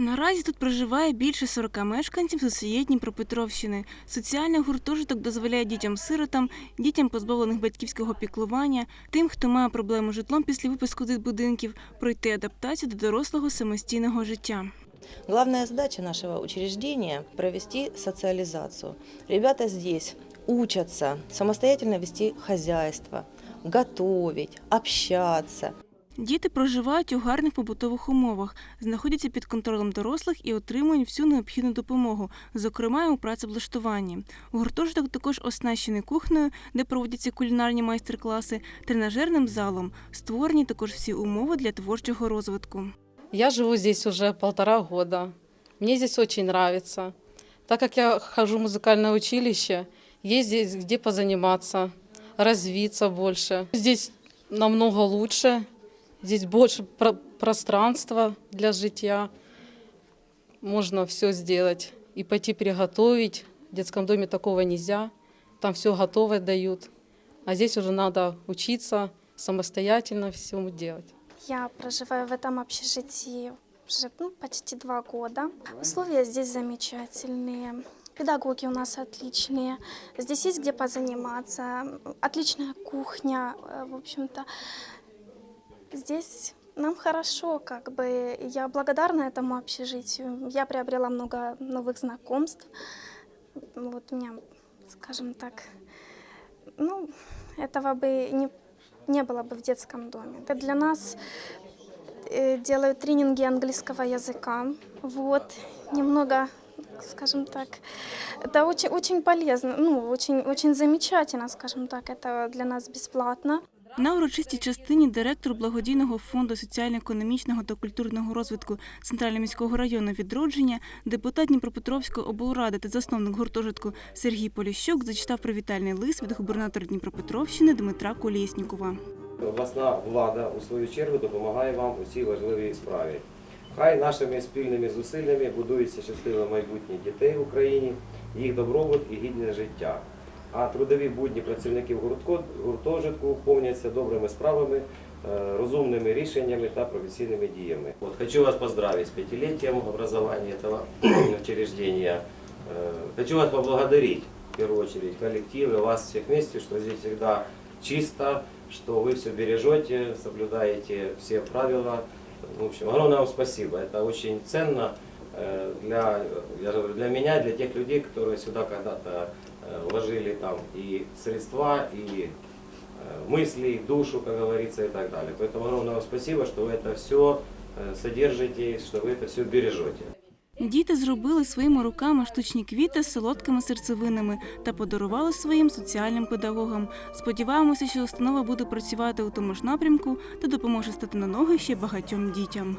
Наразі тут проживає більше 40 мешканців з усієї Дніпропетровщини. Соціальний гуртожиток дозволяє дітям-сиротам, дітям, позбавлених батьківського піклування, тим, хто має проблему з житлом після випуску з будинків, пройти адаптацію до дорослого самостійного життя. Главная задача нашего учреждения – провести социализацию. Ребята здесь учатся самостоятельно вести хозяйство, готовить, общаться. Діти проживають у гарних побутових умовах, знаходяться під контролем дорослих і отримують всю необхідну допомогу, зокрема і у працевлаштуванні. Гуртожиток також оснащений кухнею, де проводяться кулінарні майстер-класи, тренажерним залом. Створені також всі умови для творчого розвитку. Я живу здесь уже полтора года. Мне здесь очень нравится. Так как я хожу в музыкальное училище, есть здесь где позаниматься, развиться больше. Здесь намного лучше, здесь больше про- пространства для житья. Можно все сделать и пойти приготовить. В детском доме такого нельзя, там все готовое дают. А здесь уже надо учиться самостоятельно всему делать. Я проживаю в этом общежитии уже ну, почти два года. Условия здесь замечательные. Педагоги у нас отличные. Здесь есть где позаниматься. Отличная кухня. э, В общем-то, здесь нам хорошо, как бы. Я благодарна этому общежитию. Я приобрела много новых знакомств. Вот у меня, скажем так, ну, этого бы не не было бы в детском доме. Для нас э, делают тренинги английского языка. Вот, немного, скажем так, это очень, очень полезно, ну, очень, очень замечательно, скажем так, это для нас бесплатно. На урочистій частині директор благодійного фонду соціально-економічного та культурного розвитку Центрального міського району відродження, депутат Дніпропетровської облради та засновник гуртожитку Сергій Поліщук зачитав привітальний лист від губернатора Дніпропетровщини Дмитра Колєснікова. Обласна влада у свою чергу допомагає вам у цій важливій справі. Хай нашими спільними зусиллями будується щасливе майбутнє дітей в Україні, їх добробут і гідне життя А трудові будні працівників гуртко- гуртожитку повняться добрими справами, е, розумними рішеннями та професійними діями. От, хочу вас поздравить с пятилетием образования этого учреждения. Э, Хочу вас поблагодарить, в первую очередь, коллектив и вас всех вместе, что здесь всегда чисто, что вы все бережете, соблюдаете все правила. В общем, огромное вам спасибо. Это очень ценно э, для, я же говорю, для меня, для тех людей, которые сюда когда-то э, вложили там и средства, и э, мысли, и душу, как говорится, и так далее. Поэтому огромное вам спасибо, что вы это все содержите, что вы это все бережете. Діти зробили своїми руками штучні квіти з солодкими серцевинами та подарували своїм соціальним педагогам. Сподіваємося, що установа буде працювати у тому ж напрямку та допоможе стати на ноги ще багатьом дітям.